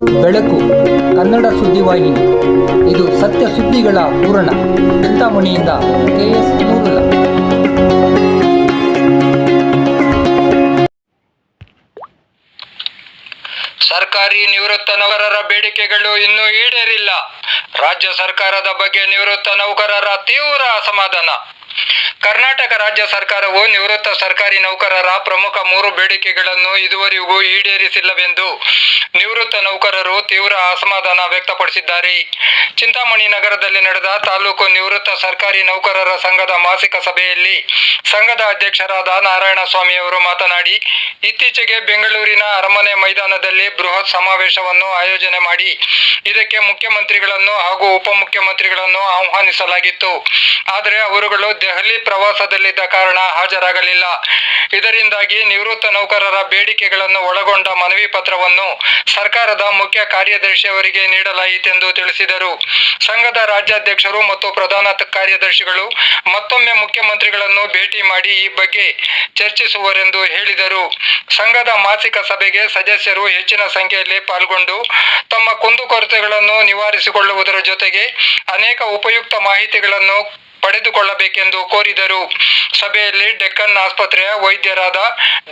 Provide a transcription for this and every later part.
ಬೆಳಕು, ಕನ್ನಡ ಸುದ್ದಿವಾಹಿನಿ ಇದು ಸತ್ಯ ಸುದ್ದಿಗಳ ಪೂರಣ ಚಿಂತಾಮಣಿಯಿಂದ ಕೆಎಸ್ ಮೂರುಲ ಸರ್ಕಾರಿ ನಿವೃತ್ತ ನೌಕರರ ಬೇಡಿಕೆಗಳು ಇನ್ನೂ ಈಡೇರಿಲ್ಲ. ರಾಜ್ಯ ಸರ್ಕಾರದ ಬಗ್ಗೆ ನಿವೃತ್ತ ನೌಕರರ ತೀವ್ರ ಅಸಮಾಧಾನ. ಕರ್ನಾಟಕ ರಾಜ್ಯ ಸರ್ಕಾರವು ನಿವೃತ್ತ ಸರ್ಕಾರಿ ನೌಕರರ ಪ್ರಮುಖ ಮೂರು ಬೇಡಿಕೆಗಳನ್ನು ಇದುವರೆಗೂ ಈಡೇರಿಸಿಲ್ಲವೆಂದು ನಿವೃತ್ತ ನೌಕರರು ತೀವ್ರ ಅಸಮಾಧಾನ ವ್ಯಕ್ತಪಡಿಸಿದ್ದಾರೆ. ಚಿಂತಾಮಣಿ ನಗರದಲ್ಲಿ ನಡೆದ ತಾಲೂಕು ನಿವೃತ್ತ ಸರ್ಕಾರಿ ನೌಕರರ ಸಂಘದ ಮಾಸಿಕ ಸಭೆಯಲ್ಲಿ ಸಂಘದ ಅಧ್ಯಕ್ಷರಾದ ನಾರಾಯಣ ಸ್ವಾಮಿ ಅವರು ಮಾತನಾಡಿ, ಇತ್ತೀಚೆಗೆ ಬೆಂಗಳೂರಿನ ಅರಮನೆ ಮೈದಾನದಲ್ಲಿ ಬೃಹತ್ ಸಮಾವೇಶವನ್ನು ಆಯೋಜನೆ ಮಾಡಿ ಇದಕ್ಕೆ ಮುಖ್ಯಮಂತ್ರಿಗಳನ್ನು ಹಾಗೂ ಉಪಮುಖ್ಯಮಂತ್ರಿಗಳನ್ನು ಆಹ್ವಾನಿಸಲಾಗಿತ್ತು. ಆದರೆ ಅವರುಗಳು ದೆಹಲಿ ಪ್ರವಾಸದಲ್ಲಿದ್ದ ಕಾರಣ ಹಾಜರಾಗಲಿಲ್ಲ. ಇದರಿಂದಾಗಿ ನಿವೃತ್ತ ನೌಕರರ ಬೇಡಿಕೆಗಳನ್ನು ಒಳಗೊಂಡ ಮನವಿ ಪತ್ರವನ್ನು ಸರ್ಕಾರದ ಮುಖ್ಯ ಕಾರ್ಯದರ್ಶಿಯವರಿಗೆ ನೀಡಲಾಯಿತೆಂದು ತಿಳಿಸಿದರು. ಸಂಘದ ರಾಜ್ಯಾಧ್ಯಕ್ಷರು ಮತ್ತು ಪ್ರಧಾನ ಕಾರ್ಯದರ್ಶಿಗಳು ಮತ್ತೊಮ್ಮೆ ಮುಖ್ಯಮಂತ್ರಿಗಳನ್ನು ಭೇಟಿ ಮಾಡಿ ಈ ಬಗ್ಗೆ ಚರ್ಚಿಸುವರೆಂದು ಹೇಳಿದರು. ಸಂಘದ ಮಾಸಿಕ ಸಭೆಗೆ ಸದಸ್ಯರು ಹೆಚ್ಚಿನ ಸಂಖ್ಯೆಯಲ್ಲಿ ಪಾಲ್ಗೊಂಡು ತಮ್ಮ ಕುಂದುಕೊರತೆಗಳನ್ನು ನಿವಾರಿಸಿಕೊಳ್ಳುವುದರ ಜೊತೆಗೆ ಅನೇಕ ಉಪಯುಕ್ತ ಮಾಹಿತಿಗಳನ್ನು ಪಡೆದುಕೊಳ್ಳಬೇಕೆಂದು ಕೋರಿದರು. ಸಭೆಯಲ್ಲಿ ಡೆಕ್ಕನ್ ಆಸ್ಪತ್ರೆಯ ವೈದ್ಯರಾದ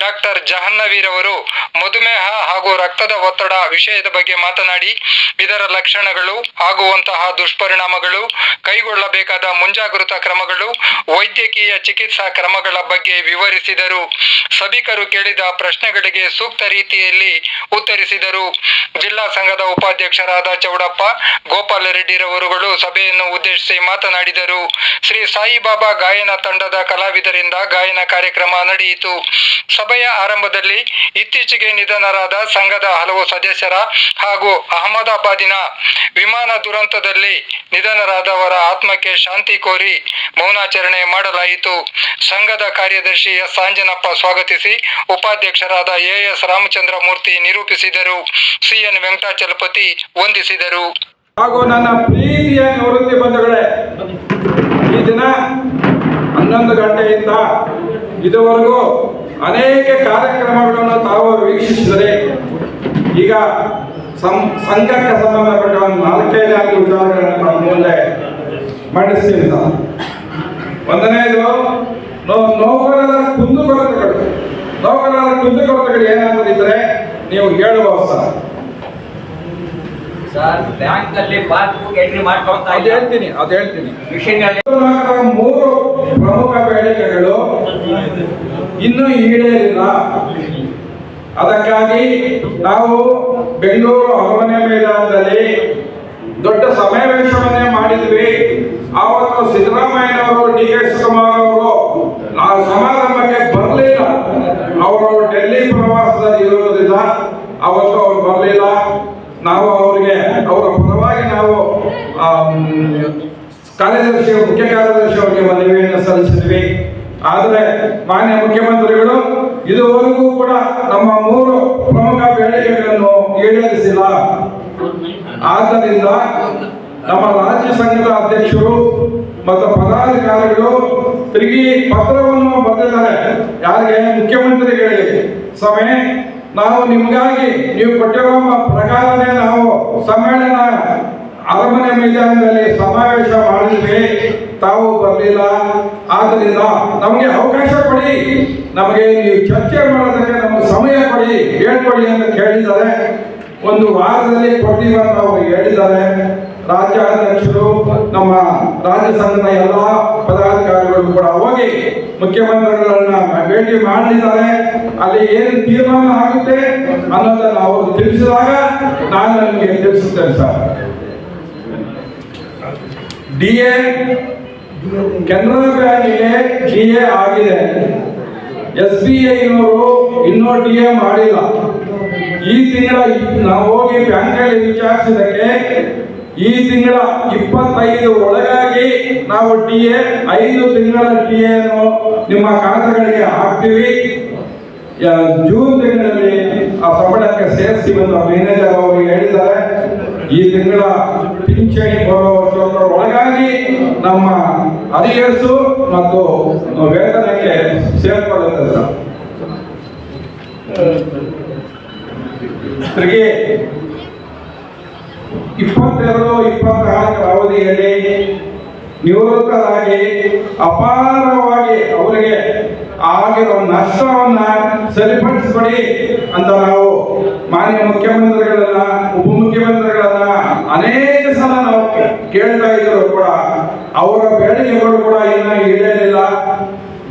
ಡಾಕ್ಟರ್ ಜಹನ್ನವೀರ್ ಅವರು ಮಧುಮೇಹ ಹಾಗೂ ರಕ್ತದ ಒತ್ತಡ ವಿಷಯದ ಬಗ್ಗೆ ಮಾತನಾಡಿ, ಇದರ ಲಕ್ಷಣಗಳು ಆಗುವಂತಹ ದುಷ್ಪರಿಣಾಮಗಳು, ಕೈಗೊಳ್ಳಬೇಕಾದ ಮುಂಜಾಗೃತಾ ಕ್ರಮಗಳು, ವೈದ್ಯಕೀಯ ಚಿಕಿತ್ಸಾ ಕ್ರಮಗಳ ಬಗ್ಗೆ ವಿವರಿಸಿದರು. ಸಭಿಕರು ಕೇಳಿದ ಪ್ರಶ್ನೆಗಳಿಗೆ ಸೂಕ್ತ ರೀತಿಯಲ್ಲಿ ಉತ್ತರಿಸಿದರು. ಜಿಲ್ಲಾ ಸಂಘದ ಉಪಾಧ್ಯಕ್ಷರಾದ ಚೌಡಪ್ಪ, ಗೋಪಾಲ ರೆಡ್ಡಿರವರುಗಳು ಸಭೆಯನ್ನು ಉದ್ದೇಶಿಸಿ ಮಾತನಾಡಿದರು. ಶ್ರೀ ಸಾಯಿಬಾಬಾ ಗಾಯನ ತಂಡದ ಕಲಾವಿದರಿಂದ ಗಾಯನ ಕಾರ್ಯಕ್ರಮ ನಡೆಯಿತು. ಸಭೆಯ ಆರಂಭದಲ್ಲಿ ಇತ್ತೀಚೆಗೆ ನಿಧನರಾದ ಸಂಘದ ಹಲವು ಸದಸ್ಯರ ಹಾಗೂ ಅಹಮದಾಬಾದಿನ ವಿಮಾನ ದುರಂತದಲ್ಲಿ ನಿಧನರಾದವರ ಆತ್ಮಕ್ಕೆ ಶಾಂತಿ ಕೋರಿ ಮೌನಾಚರಣೆ ಮಾಡಲಾಯಿತು. ಸಂಘದ ಕಾರ್ಯದರ್ಶಿ ಎಸ್. ಆಂಜನಪ್ಪ ಸ್ವಾಗತಿಸಿ ಉಪಾಧ್ಯಕ್ಷರಾದ ಎಎಸ್. ಎಸ್ ರಾಮಚಂದ್ರ ಮೂರ್ತಿ ನಿರೂಪಿಸಿದರು. ಸಿಎನ್. ವೆಂಕಟಾಚಲಪತಿ ವಂದಿಸಿದರು. ಹಾಗೂ ನನ್ನ ಪ್ರೀತಿಯ ನಿವೃತ್ತಿ ಬಂಧುಗಳೇ ದಿನ ಹನ್ನೊಂದು ಗಂಟೆಯಿಂದ ಇದುವರೆಗೂ ಅನೇಕ ಕಾರ್ಯಕ್ರಮಗಳನ್ನು ತಾವು ವೀಕ್ಷಿಸಿದರೆ ಈಗ ಸಂ ಸಂಘಕ್ಕೆ ಸಂಬಂಧಪಟ್ಟ ಒಂದು ನಾಲ್ಕೈದು ನಾಲ್ಕು ವಿಚಾರಗಳನ್ನು ತಮ್ಮ ಮುಂದೆ ಮಂಡಿಸ್ತೀನಿ ಸರ್. ಒಂದನೇದು ನೌಕರರ ಕುಂದುಕೊರತೆಗಳು. ನೌಕರರ ಕುಂದುಕೊರತೆಗಳು ಏನಾದರೂ ಇದ್ರೆ ನೀವು ಹೇಳಬಹುದು ಸರ್. ಸರ್ ಬ್ಯಾಂಕ್ ಅಲ್ಲಿ ಪಾಸ್ಬುಕ್ ಎಂಟ್ರಿ ಮಾಡ್ಕೊಳ್ತಾ ಅದು ಇಲ್ಲ ಹೇಳ್ತೀನಿ ಅದು ಹೇಳ್ತೀನಿ. ಮಿಷಿನ್ ಅಲ್ಲಿ ನಾಲ್ಕರ ಮೂರು ಪ್ರಮುಖ ಬೇಡಿಕೆಗಳು ಇನ್ನೂ ಈಡೇರಿಲ್ಲ. ಅದಕ್ಕಾಗಿ ನಾವು ಬೆಂಗಳೂರು ಅರಮನೆ ಮೈದಾನದಲ್ಲಿ ದೊಡ್ಡ ಸಮಾವೇಶವನ್ನೇ ಮಾಡಿದ್ವಿ. ಆವತ್ತು ಸಿದ್ದರಾಮಯ್ಯನವರು ಡಿ ಕೆ ಶಿವಕುಮಾರ್ ಅವರು ಆ ಸಮಾರಂಭಕ್ಕೆ ಬರಲಿಲ್ಲ. ಅವರು ಡೆಲ್ಲಿ ಪ್ರವಾಸದಲ್ಲಿ ಇರುವುದರಿಂದ ಅವತ್ತು ಅವ್ರು ಬರಲಿಲ್ಲ ನಾವು ಅವರಿಗೆ ಅವರ ಪರವಾಗಿ ನಾವು ಆಮ್, ಕಾರ್ಯದರ್ಶಿ ಮುಖ್ಯ ಕಾರ್ಯದರ್ಶಿ ಅವರಿಗೆ ಮನವಿಯನ್ನು ಸಲ್ಲಿಸಿದ್ವಿ. ಆದರೆ ಮಾನ್ಯ ಮುಖ್ಯಮಂತ್ರಿಗಳು, ಇದುವರೆಗೂ ಕೂಡ ನಮ್ಮ ಮೂರು ಪ್ರಮುಖ ಬೇಡಿಕೆಗಳನ್ನು ಈಡೇರಿಸಿಲ್ಲ. ಆದ್ದರಿಂದ ನಮ್ಮ ರಾಜ್ಯ ಸಂಘದ ಅಧ್ಯಕ್ಷರು ಮತ್ತು ಪದಾಧಿಕಾರಿಗಳು ತಿರುಗಿ ಪತ್ರವನ್ನು ಬರೆದಿದ್ದಾರೆ. ಯಾರಿಗೆ? ಮುಖ್ಯಮಂತ್ರಿಗಳಿಗೆ. ಸಮಯ ನಾವು ನಿಮಗಾಗಿ ನೀವು ಕೊಟ್ಟಿರುವ ಪ್ರಕಾರನೇ ನಾವು ಸಮ್ಮೇಳನ ಅರಮನೆ ಮೈದಾನದಲ್ಲಿ ಸಮಾವೇಶ ಮಾಡಿದ್ವಿ ತಾವು ಬರಲಿಲ್ಲ. ಆದ್ದರಿಂದ ನಮಗೆ ಅವಕಾಶ ಕೊಡಿ. ನಮಗೆ ನೀವು ಚರ್ಚೆ ಮಾಡೋದಕ್ಕೆ ನಮಗೆ ಸಮಯ ಕೊಡಿ. ಹೇಳ್ಕೊಡಿ ಅಂತ ಕೇಳಿದ್ದಾರೆ. ಒಂದು ವಾರದಲ್ಲಿ ಕೊಡ್ತೀವಿ ಅಂತ ಅವರು ಹೇಳಿದ್ದಾರೆ. ರಾಜ್ಯಾಧ್ಯಕ್ಷರು, ನಮ್ಮ ರಾಜ್ಯ ಸಂಘದ ಎಲ್ಲ ಪದಾಧಿಕಾರಿಗಳು ಕೂಡ ಹೋಗಿ ಮುಖ್ಯಮಂತ್ರಿಗಳನ್ನ ಭೇಟಿ ಮಾಡಲಿದ್ದಾರೆ ಅಲ್ಲಿ ಏನು ತೀರ್ಮಾನ ಆಗುತ್ತೆ ಅನ್ನೋದನ್ನು ಅವರು ತಿಳಿಸಿದಾಗ ನಾನು ನಿಮಗೆ ತಿಳಿಸುತ್ತೇನೆ ಸರ್. ಡಿ ಎ ಕೆನರಾ ಬ್ಯಾಂಕಿಗೆ ಡಿಎ ಆಗಿದೆ. ಎಸ್ ಬಿ ಐನವರು ಇನ್ನೂ ಡಿ ಎ ಮಾಡಿಲ್ಲ. ಈ ತಿಂಗಳ ನಾವು ಹೋಗಿ ಬ್ಯಾಂಕಲ್ಲಿ ವಿಚಾರಿಸಿದಕ್ಕೆ ಈ ತಿಂಗಳ ಇಪ್ಪತ್ತೈದು ಒಳಗಾಗಿ ನಾವು ಡಿ ಎ ಐದು ತಿಂಗಳ ಡಿ ಎನ್ನು ನಿಮ್ಮ ಖಾತೆಗಳಿಗೆ ಹಾಕ್ತೀವಿ. ಜೂನ್ ತಿಂಗಳಲ್ಲಿ ಆ ಸಂಬಳಕ್ಕೆ ಸೇರಿಸಿ ಅಂತ ಮ್ಯಾನೇಜರ್ ಅವರು ಹೇಳಿದ್ದಾರೆ, ಈ ತಿಂಗಳ ಪಿಂಚಣಿ ಬರುವ ಒಳಗಾಗಿ ನಮ್ಮ ಅರಿಯರ್ಸು ಮತ್ತು ವೇತನಕ್ಕೆ ಸೇರ್ಕೊಳ್ಳುತ್ತೆ ಸರ್. ಇಪ್ಪತ್ತೆರಡು ಇಪ್ಪತ್ನಾಲ್ಕರ ಅವಧಿಯಲ್ಲಿ ನಿವೃತ್ತರಾಗಿ ಅಪಾರವಾಗಿ ಅವರಿಗೆ ಆಗಿರೋ ನಷ್ಟವನ್ನ ಸರಿಪಡಿಸ್ಕೊಡಿ ಅಂತ ನಾವು ಮಾನ್ಯ ಮುಖ್ಯಮಂತ್ರಿಗಳನ್ನ, ಉಪಮುಖ್ಯಮಂತ್ರಿಗಳನ್ನ ಅನೇಕ ಸಲ ನಾವು ಕೇಳ್ತಾ ಇದ್ರು ಕೂಡ ಅವರ ಬೇಡಿಕೆಗಳು ಕೂಡ ಇನ್ನ ಈಡೇರಿಲ್ಲ.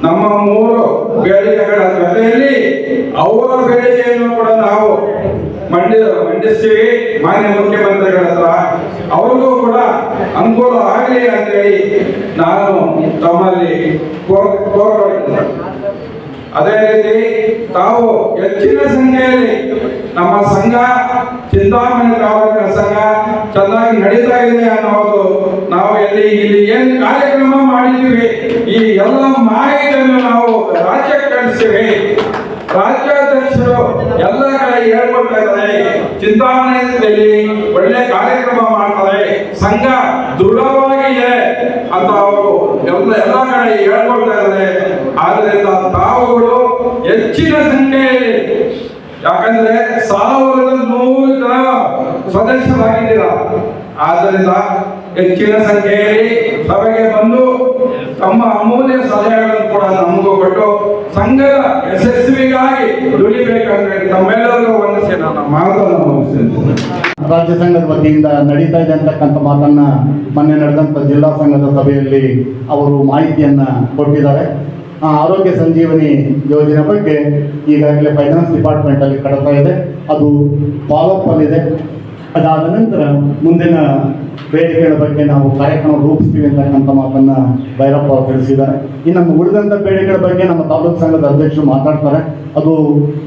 ನಮ್ಮ ಮೂರು ಬೇಡಿಕೆಗಳ ಜೊತೆಯಲ್ಲಿ ಅವರ ಬೇಡಿಕೆಯನ್ನು ಕೂಡ ನಾವು ಮಂಡಿ, ಮಂಡಿಸ್ತೀವಿ. ಮಾನ್ಯ ಮುಖ್ಯಮಂತ್ರಿಗಳ ಹತ್ರ ಅವ್ರಿಗೂ ಕೂಡ ಅನುಕೂಲ ಆಗಲಿ ಅಂತೇಳಿ ನಾನು ತಮ್ಮಲ್ಲಿ ಕೋರ್ ಕೋರ್ಕೊಳ್ತೀನಿ ಅದೇ ರೀತಿ ತಾವು ಹೆಚ್ಚಿನ ಸಂಖ್ಯೆಯಲ್ಲಿ ನಮ್ಮ ಸಂಘ, ಚಿಂತಾಮಣಿ ತಾಲೂಕಿನ ಸಂಘ ಚೆನ್ನಾಗಿ ನಡೀತಾ ಇದೆ ಅನ್ನೋದು ನಾವು ಎಲ್ಲಿ ಇಲ್ಲಿ ಏನು ಕಾರ್ಯಕ್ರಮ ಮಾಡಿದ್ದೀವಿ, ಈ ಎಲ್ಲ ಮಾಹಿತಿಯನ್ನು ನಾವು ರಾಜ್ಯಕ್ಕೆ ಕಳಿಸ್ತೀವಿ. ರಾಜ್ಯಾಧ್ಯಕ್ಷರು ಎಲ್ಲ ಕಡೆ ಹೇಳ್ಕೊಳ್ತಾ ಇದ್ದಾರೆ, ಚಿಂತಾಮಣಿಯಲ್ಲಿ ಒಳ್ಳೆ ಕಾರ್ಯಕ್ರಮ ಮಾಡ್ತಾರೆ, ಸಂಘ ದೃಢವಾಗಿದೆ ಅಂತ ಅವರು ಎಲ್ಲ ಎಲ್ಲ ಕಡೆ ಹೇಳ್ಕೊಳ್ತಾ ಇದ್ದಾರೆ. ಆದ್ರಿಂದ ತಾವುಗಳು ಹೆಚ್ಚಿನ ಸಂಖ್ಯೆಯಲ್ಲಿ, ಯಾಕಂದ್ರೆ ಸಾವಿರದ ನೂರು ಜನ ಸದಸ್ಯರಾಗಿದ್ದೀರಾ ಆದ್ದರಿಂದ ಹೆಚ್ಚಿನ ಸಂಖ್ಯೆಯಲ್ಲಿ ಸಭೆಗೆ ಬಂದು ತಮ್ಮ ಅಮೂಲ್ಯ ಸಲಹೆಗಳನ್ನು ಕೂಡ ನಮಗೂ ಕೊಟ್ಟು ಸಂಘದ ಯಶಸ್ವಿಗಾಗಿ ದುಡಿಬೇಕಂದ್ರೆ ತಮ್ಮೆಲ್ಲರಿಗೂ ವಂದಿಸಿ ನನ್ನ ಮಾತನ್ನು ರಾಜ್ಯ ಸಂಘದ ವತಿಯಿಂದ ನಡೀತಾ ಇದೆ ಅಂತಕ್ಕಂಥ ಮಾತನ್ನ ಮೊನ್ನೆ ನಡೆದಂಥ ಜಿಲ್ಲಾ ಸಂಘದ ಸಭೆಯಲ್ಲಿ ಅವರು ಮಾಹಿತಿಯನ್ನ ಕೊಟ್ಟಿದ್ದಾರೆ. ಆರೋಗ್ಯ ಸಂಜೀವನಿ ಯೋಜನೆ ಬಗ್ಗೆ ಈಗಾಗಲೇ ಫೈನಾನ್ಸ್ ಡಿಪಾರ್ಟ್ಮೆಂಟ್ ಅಲ್ಲಿ ಕಡತಾ ಇದೆ. ಅದು ಫಾಲೋಅಪ್ ಅಲ್ಲಿದೆ ಅದಾದ ನಂತರ ಮುಂದಿನ ಬೇಡಿಕೆಗಳ ಬಗ್ಗೆ ನಾವು ಕಾರ್ಯಕ್ರಮ ರೂಪಿಸ್ತೀವಿ ಅಂತಕ್ಕಂಥ ಮಾತನ್ನ ಭೈರಪ್ಪ ಅವರು ತಿಳಿಸಿದ್ದಾರೆ. ಇನ್ನು ನಮ್ಮ ಉಳಿದಂಥ ಬೇಡಿಕೆಗಳ ಬಗ್ಗೆ ನಮ್ಮ ತಾಲೂಕು ಸಂಘದ ಅಧ್ಯಕ್ಷರು ಮಾತಾಡ್ತಾರೆ. ಅದು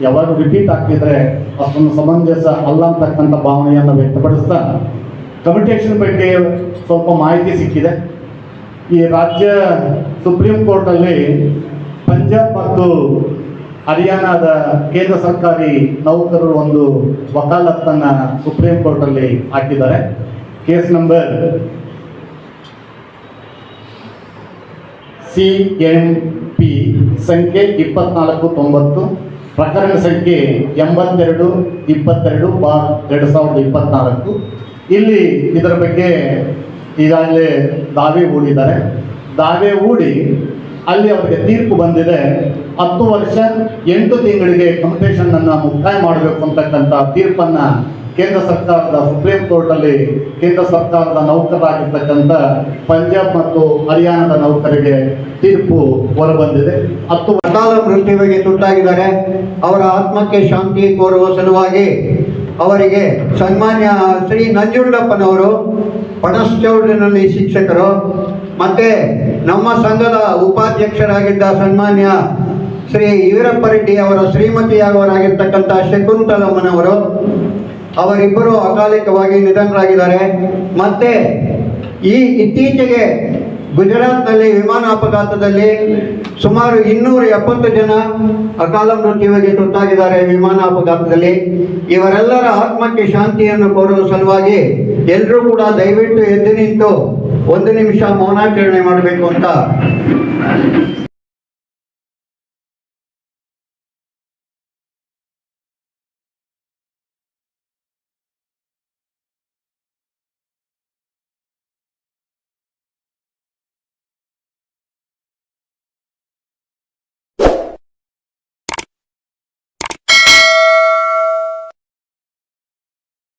ಯಾವಾಗ ರಿಪೀಟ್ ಆಗ್ತಿದ್ರೆ ಅಷ್ಟೊಂದು ಸಮಂಜಸ ಅಲ್ಲ ಅಂತಕ್ಕಂಥ ಭಾವನೆಯನ್ನು ವ್ಯಕ್ತಪಡಿಸ್ತಾ ಕಮಿಟೇಷನ್ ಬಗ್ಗೆ ಸ್ವಲ್ಪ ಮಾಹಿತಿ ಸಿಕ್ಕಿದೆ. ಈ ರಾಜ್ಯ ಸುಪ್ರೀಂ ಕೋರ್ಟಲ್ಲಿ ಪಂಜಾಬ್ ಮತ್ತು ಹರಿಯಾಣದ ಕೇಂದ್ರ ಸರ್ಕಾರಿ ನೌಕರರು ಒಂದು ವಕಾಲತ್ತನ್ನು ಸುಪ್ರೀಂ ಕೋರ್ಟಲ್ಲಿ ಹಾಕಿದ್ದಾರೆ. Case number C M P ಸಂಖ್ಯೆ ಇಪ್ಪತ್ನಾಲ್ಕು ತೊಂಬತ್ತು, ಪ್ರಕರಣ ಸಂಖ್ಯೆ ಎಂಬತ್ತೆರಡು, ಇಪ್ಪತ್ತೆರಡು ಬಾರ್ ಎರಡು ಸಾವಿರದ ಇಪ್ಪತ್ನಾಲ್ಕು. ಇಲ್ಲಿ ಇದರ ಬಗ್ಗೆ ಈಗಾಗಲೇ ದಾವೆ ಹೂಡಿದ್ದಾರೆ. ದಾವೆ ಹೂಡಿ ಅಲ್ಲಿ ಅವರಿಗೆ ತೀರ್ಪು ಬಂದಿದೆ. ಹತ್ತು ವರ್ಷ, ಎಂಟು ತಿಂಗಳಿಗೆ ಕಂಪಿಟೇಷನ್ ಅನ್ನು ಮುಕ್ತಾಯ ಮಾಡಬೇಕು ಅಂತಕ್ಕಂಥ ತೀರ್ಪನ್ನ ಕೇಂದ್ರ ಸರ್ಕಾರದ ಸುಪ್ರೀಂ ಕೋರ್ಟಲ್ಲಿ ಕೇಂದ್ರ ಸರ್ಕಾರದ ನೌಕರರಾಗಿರ್ತಕ್ಕಂಥ ಪಂಜಾಬ್ ಮತ್ತು ಹರಿಯಾಣದ ನೌಕರಿಗೆ ತೀರ್ಪು ಹೊರಬಂದಿದೆ. ಹತ್ತು ಅಕಾಲ ಮೃತ್ಯುವಿಗೆ ತುತ್ತಾಗಿದ್ದಾರೆ. ಅವರ ಆತ್ಮಕ್ಕೆ ಶಾಂತಿ ಕೋರುವ ಸಲುವಾಗಿ ಅವರಿಗೆ ಸನ್ಮಾನ್ಯ ಶ್ರೀ ನಂಜುಂಡಪ್ಪನವರು ಪಣಸ್ಚೌಡಿನಲ್ಲಿ ಶಿಕ್ಷಕರು ಮತ್ತೆ ನಮ್ಮ ಸಂಘದ ಉಪಾಧ್ಯಕ್ಷರಾಗಿದ್ದ ಸನ್ಮಾನ್ಯ ಶ್ರೀ ಈರಪ್ಪ ರೆಡ್ಡಿ ಅವರ ಶ್ರೀಮತಿಯಾಗವರಾಗಿರ್ತಕ್ಕಂಥ ಶಕುಂತಲಮ್ಮನವರು ಅವರಿಬ್ಬರು ಅಕಾಲಿಕವಾಗಿ ನಿಧನರಾಗಿದ್ದಾರೆ. ಮತ್ತೆ ಈ ಇತ್ತೀಚೆಗೆ ಗುಜರಾತ್ನಲ್ಲಿ ವಿಮಾನ ಅಪಘಾತದಲ್ಲಿ ಸುಮಾರು ಇನ್ನೂರ ಎಪ್ಪತ್ತು ಜನ ಅಕಾಲ ಮೃತ್ಯುವಿಗೆ ತುತ್ತಾಗಿದ್ದಾರೆ ವಿಮಾನ ಅಪಘಾತದಲ್ಲಿ ಇವರೆಲ್ಲರ ಆತ್ಮಕ್ಕೆ ಶಾಂತಿಯನ್ನು ಕೋರುವ ಸಲುವಾಗಿ ಎಲ್ಲರೂ ಕೂಡ ದಯವಿಟ್ಟು ಎದ್ದು ನಿಂತು ಒಂದು ನಿಮಿಷ ಮೌನಾಚರಣೆ ಮಾಡಬೇಕು ಅಂತ